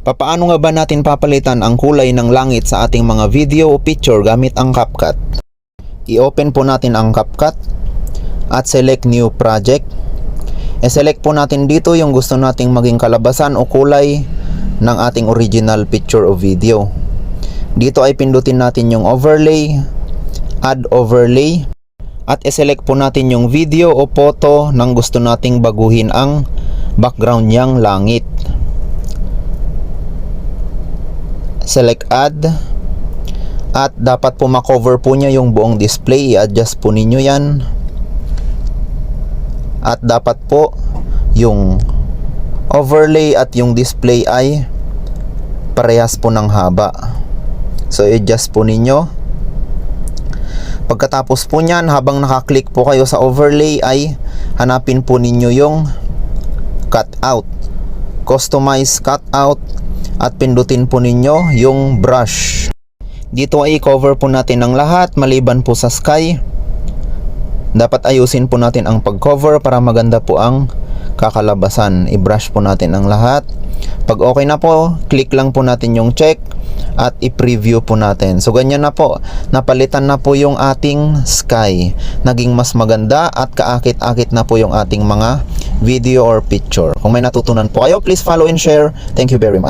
Papaano nga ba natin papalitan ang kulay ng langit sa ating mga video o picture gamit ang CapCut? I-open po natin ang CapCut at select new project. E-select po natin dito yung gusto nating maging kalabasan o kulay ng ating original picture o video. Dito ay pindutin natin yung overlay, add overlay, at i-select po natin yung video o photo ng gusto nating baguhin ang background niyang langit. Select add. At dapat po makover po niya yung buong display. I-adjust po ninyo yan. At dapat po yung overlay at yung display ay parehas po ng haba. So i-adjust po ninyo. Pagkatapos po nyan habang nakaklik po kayo sa overlay ay hanapin po ninyo yung cutout customize cutout at pindutin po ninyo yung brush dito ay cover po natin ang lahat maliban po sa sky dapat ayusin po natin ang pag-cover para maganda po ang kakalabasan. I-brush po natin ang lahat. Pag okay na po, click lang po natin yung check at i-preview po natin. So ganyan na po, napalitan na po yung ating sky. Naging mas maganda at kaakit-akit na po yung ating mga video or picture. Kung may natutunan po kayo, please follow and share. Thank you very much.